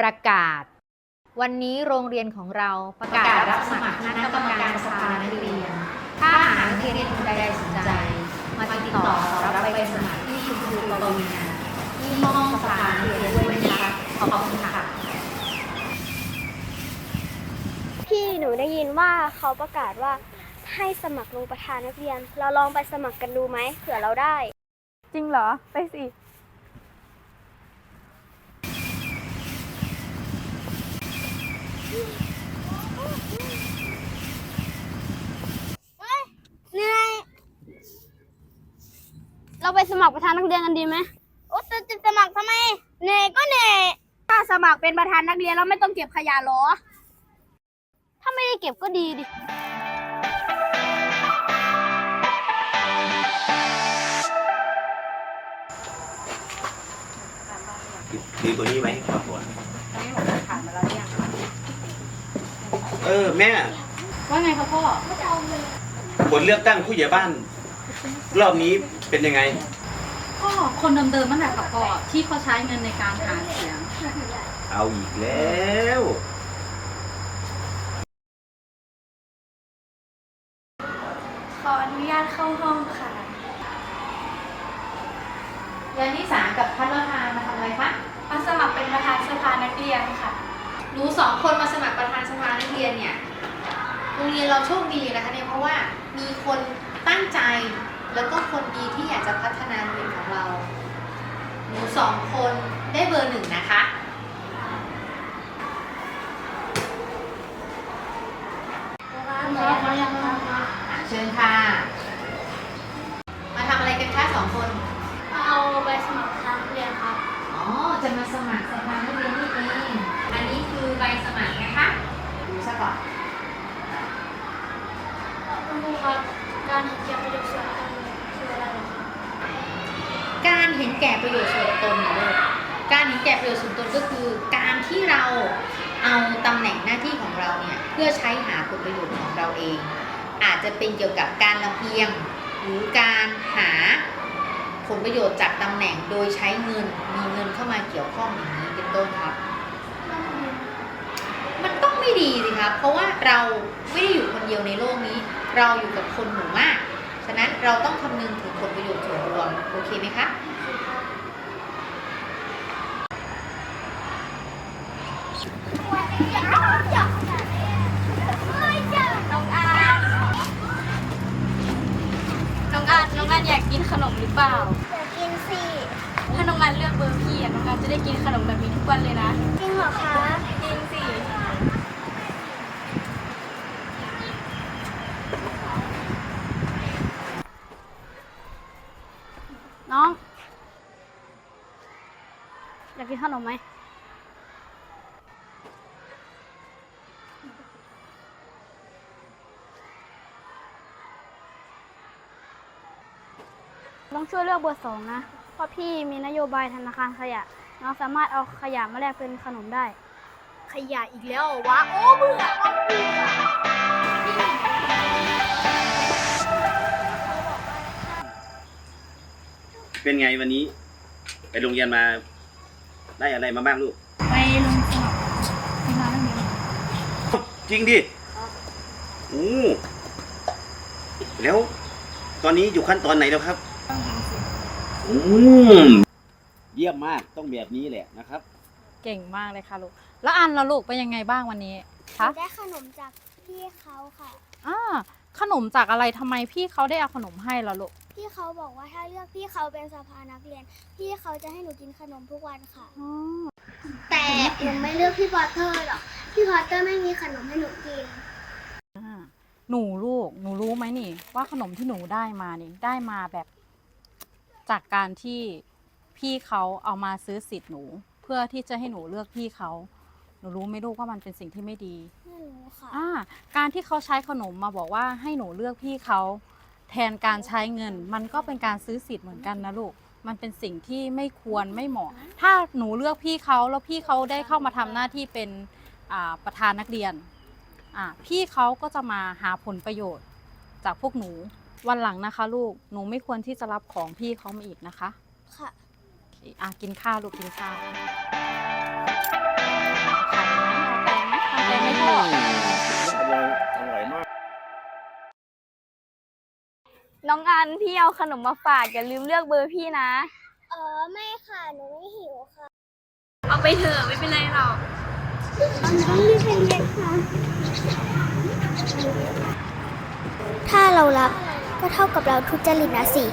ประกาศ วันนี้โรงเรียนของเราประกาศรับสมัครคณะกรรมการสภานักเรียน ถ้าหากนักเรียนคนใดสนใจ มาติดต่อขอรับใบสมัครที่คุณครูปวีนาที่ห้องสภานักเรียนด้วยนะคะขอบคุณค่ะพี่หนูได้ยินว่าเขาประกาศว่าให้สมัครลงประธานนักเรียน เราลองไปสมัครกันดูไหมเผื่อเราได้ จริงเหรอ ไปสิ เหนื่อยเราไปสมัครประธานนักเรียนกันดีไหมโอ้จะจะสมัครทำไมเหนื่อยก็เหนื่อยถ้าสมัครเป็นประธานนักเรียนเราไม่ต้องเก็บขยะหรอ ถ้าไม่ได้เก็บก็ดีดิ ดีกว่านี้ไหมครับผมเออแม่ ว่าไงคะพ่อ ผลเลือกตั้งผู้ใหญ่บ้าน รอบนี้เป็นยังไง ก็คนเดิมๆนั่นแหละค่ะพ่อที่เขาใช้เงินในการหาเสียง เอาอีกแล้วขออนุญาตเข้าห้องค่ะเดือนที่สามกับพัฒนามาทำอะไรคะมาสมัครเป็นประธานสภานักเรียนค่ะ หนูสองคนมาสมัครประธานสภานักเรียนเนี่ยโรงเรียนเราโชคดีนะคะเนี่ยเพราะว่ามีคนตั้งใจแล้วก็คนดีที่อยากจะพัฒนาโรงเรียนของเรา หนูสองคนได้เบอร์หนึ่งนะคะอะเชิญค่ะ มาทำอะไรกันคะสองคน เอาใบสมัครประธานนักเรียนครับ อ๋อ จะมาสมัครสภานักเรียนนี่เอง อันนี้คือใบสมัครนะคะ ดูซะก่อน คุณครูครับ การเขียนประโยคส่วนตนคืออะไรเหรอครับ การเห็น แก่ประโยชน์ส่วนตนนะลูกการเห็นแก่ประโยชน์ส่วนตนก็คือ การที่เราเอาตำแหน่งหน้าที่ของเราเนี่ยเพื่อใช้หาผลประโยชน์ของเราเอง อาจจะเป็นเกี่ยวกับการลำเอียง หรือการหาผลประโยชน์จากตำแหน่งโดยใช้เงินมีเงินเข้ามาเกี่ยวข้องอย่างนี้เป็นต้นครับ มันต้องไม่ดีสิครับ เพราะว่าเราไม่ได้อยู่คนเดียวในโลกนี้ เราอยู่กับคนหมู่มาก ฉะนั้นเราต้องคำนึงถึงผลประโยชน์ส่วนรวมโอเคไหมคะ น้องอาร์ตน้องอาร์ตน้องอาร์ตอยากกินขนมหรือเปล่า อยากกินสิถ้าน้องอาร์ตเลือกเบอร์พี่อะน้องอาร์ตจะได้กินขนมแบบนี้ทุกวันเลยนะ จริงเหรอคะจริงสิ น้อง อยากกินขนมไหม ต้องช่วยเลือกเบอร์สองนะ เพราะพี่มีนโยบายธนาคารขยะ น้องสามารถเอาขยะมาแลกเป็นขนมได้ ขยะอีกแล้วเหรอวะโอ้เบื่อโอ้เบื่อ เป็นไงวันนี้ ไปโรงเรียนมาได้อะไรมาบ้างลูก ไปลงสมัครที่ร้านนักเรียนจริงดิโอ้แล้วตอนนี้อยู่ขั้นตอนไหนแล้วครับ อืมเยี่ยมมากต้องแบบนี้แหละนะครับ เก่งมากเลยค่ะลูก แล้วอันละลูกเป็นยังไงบ้างวันนี้หนูคะได้ขนมจากพี่เขาค่ะ อ่าขนมจากอะไรทำไมพี่เขาได้เอาขนมให้ละลูก พี่เขาบอกว่าถ้าเลือกพี่เขาเป็นสภานักเรียน พี่เขาจะให้หนูกินขนมทุกวันค่ะ อ๋อ แต่หนูไม่เลือกพี่พอตเตอร์หรอก พี่พอตเตอร์ไม่มีขนมให้หนูกินอ่าหนูลูก หนูรู้ไหมนี่ ว่าขนมที่หนูได้มานี่ ได้มาแบบ จากการที่พี่เขาเอามาซื้อสิทธิ์หนู เพื่อที่จะให้หนูเลือกพี่เขาหนูรู้ไหมลูกว่ามันเป็นสิ่งที่ไม่ดีไม่รู้ค่ะ อ่าการที่เขาใช้ขนมมาบอกว่าให้หนูเลือกพี่เขาแทนการใช้เงิน มันก็เป็นการซื้อสิทธิ์เหมือนกันนะลูก มันเป็นสิ่งที่ไม่ควรไม่เหมาะ ถ้าหนูเลือกพี่เขาแล้วพี่เขาได้เข้ามาทำหน้าที่เป็นอ่าประธานนักเรียนอ่าพี่เขาก็จะมาหาผลประโยชน์จากพวกหนู วันหลังนะคะ ลูกหนูไม่ควรที่จะรับของพี่เขามาอีกนะคะค่ะอะกินข้าวลูกกินข้าวทานไหมทานแกงไหมทานแกงไหมพ่อ อร่อยมาก น้องอันพี่เอาขนมมาฝากอย่าลืมเลือกเบอร์พี่นะ เออไม่ค่ะ หนูไม่หิวค่ะ เอาไปเถอะไม่เป็นไรหรอกถ้าเรารับ ก็เท่ากับเราทุจริตนะสิ